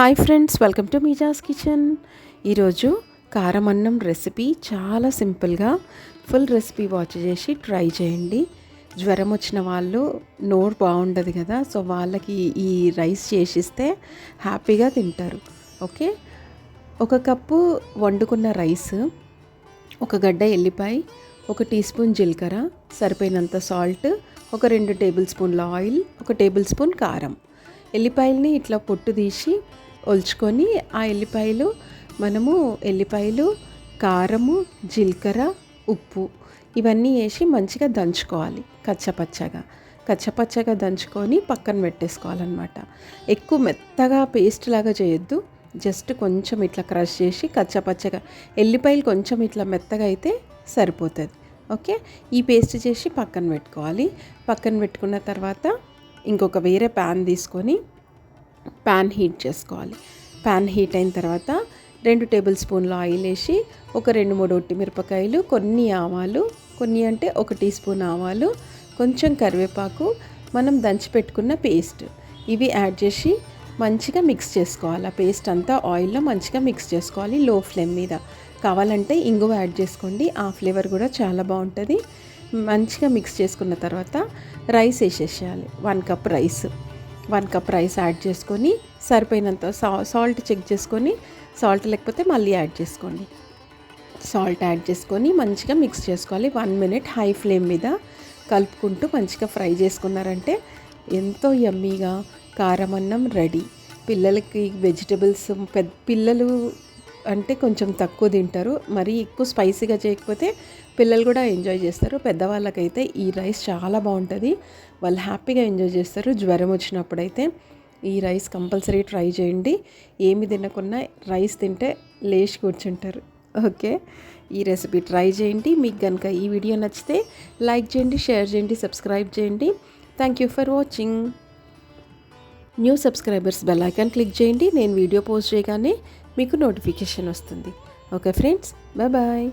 Hi friends welcome to మీజాస్ kitchen ఈరోజు కారం అన్నం రెసిపీ చాలా సింపుల్గా ఫుల్ రెసిపీ వాచ్ చేసి ట్రై చేయండి. జ్వరం వచ్చిన వాళ్ళు నోరు బాగుండదు కదా సో వాళ్ళకి ఈ రైస్ చేసిస్తే హ్యాపీగా తింటారు. ఓకే? ఒక కప్పు వండుకున్న రైస్ ఒక గడ్డ ఎల్లిపాయ ఒక టీ స్పూన్ జీలకర్ర సరిపోయినంత సాల్ట్ ఒక రెండు టేబుల్ స్పూన్ల ఆయిల్ ఒక టేబుల్ స్పూన్ కారం. ఎల్లిపాయల్ని ఇట్లా పొట్టు తీసి ఒలుచుకొని ఆ ఎల్లిపాయలు మనము ఎల్లిపాయలు కారము జీలకర్ర ఉప్పు ఇవన్నీ వేసి మంచిగా దంచుకోవాలి కచ్చపచ్చగా. కచ్చపచ్చగా దంచుకొని పక్కన పెట్టేసుకోవాలన్నమాట. ఎక్కువ మెత్తగా పేస్ట్ లాగా చేయొద్దు. జస్ట్ కొంచెం ఇట్లా క్రష్ చేసి కచ్చపచ్చగా ఎల్లిపాయలు కొంచెం ఇట్లా మెత్తగా అయితే సరిపోతుంది. ఓకే? ఈ పేస్ట్ చేసి పక్కన పెట్టుకోవాలి. పక్కన పెట్టుకున్న తర్వాత ఇంకొక వేరే ప్యాన్ తీసుకొని ప్యాన్ హీట్ చేసుకోవాలి. ప్యాన్ హీట్ అయిన తర్వాత రెండు టేబుల్ స్పూన్ల ఆయిల్ వేసి ఒక రెండు మూడు ఒట్టి మిరపకాయలు కొన్ని ఆవాలు కొన్ని అంటే ఒక టీ స్పూన్ ఆవాలు కొంచెం కరివేపాకు మనం దంచి పెట్టుకున్న పేస్ట్. ఇవి యాడ్ చేసి మంచిగా మిక్స్ చేసుకోవాలి. ఆ పేస్ట్ అంతా ఆయిల్లో మంచిగా మిక్స్ చేసుకోవాలి లో ఫ్లేమ్ మీద. కావాలంటే ఇంగువ యాడ్ చేసుకోండి. ఆ ఫ్లేవర్ కూడా చాలా బాగుంటుంది. మంచిగా మిక్స్ చేసుకున్న తర్వాత rice వేసేసేయాలి. One cup rice. One cup rice add చేసుకొని సరిపోయినంత సా సాల్ట్ చెక్ చేసుకొని సాల్ట్ లేకపోతే మళ్ళీ యాడ్ చేసుకోండి. సాల్ట్ యాడ్ చేసుకొని మంచిగా మిక్స్ చేసుకోవాలి. వన్ మినిట్ హై ఫ్లేమ్ మీద కలుపుకుంటూ మంచిగా ఫ్రై చేసుకున్నారంటే ఎంతో యమ్మీగా కారం అన్నం రెడీ. పిల్లలకి వెజిటబుల్స్ పెద్ద పిల్లలు అంటే కొంచెం తక్కువ తింటారు. మరీ ఎక్కువ స్పైసీగా చేయకపోతే పిల్లలు కూడా ఎంజాయ్ చేస్తారు. పెద్దవాళ్ళకైతే ఈ రైస్ చాలా బాగుంటుంది. వాళ్ళు హ్యాపీగా ఎంజాయ్ చేస్తారు. జ్వరం వచ్చినప్పుడైతే ఈ రైస్ కంపల్సరీ ట్రై చేయండి. ఏమి తినకున్నా రైస్ తింటే లేచి కూర్చుంటారు. ఓకే? ఈ రెసిపీ ట్రై చేయండి. మీకు కనుక ఈ వీడియో నచ్చితే లైక్ చేయండి షేర్ చేయండి సబ్స్క్రైబ్ చేయండి. Thank you for watching. New subscribers bell icon click చేయండి. నేను వీడియో పోస్ట్ చేయగానే మీకు నోటిఫికేషన్ వస్తుంది. Okay friends bye bye.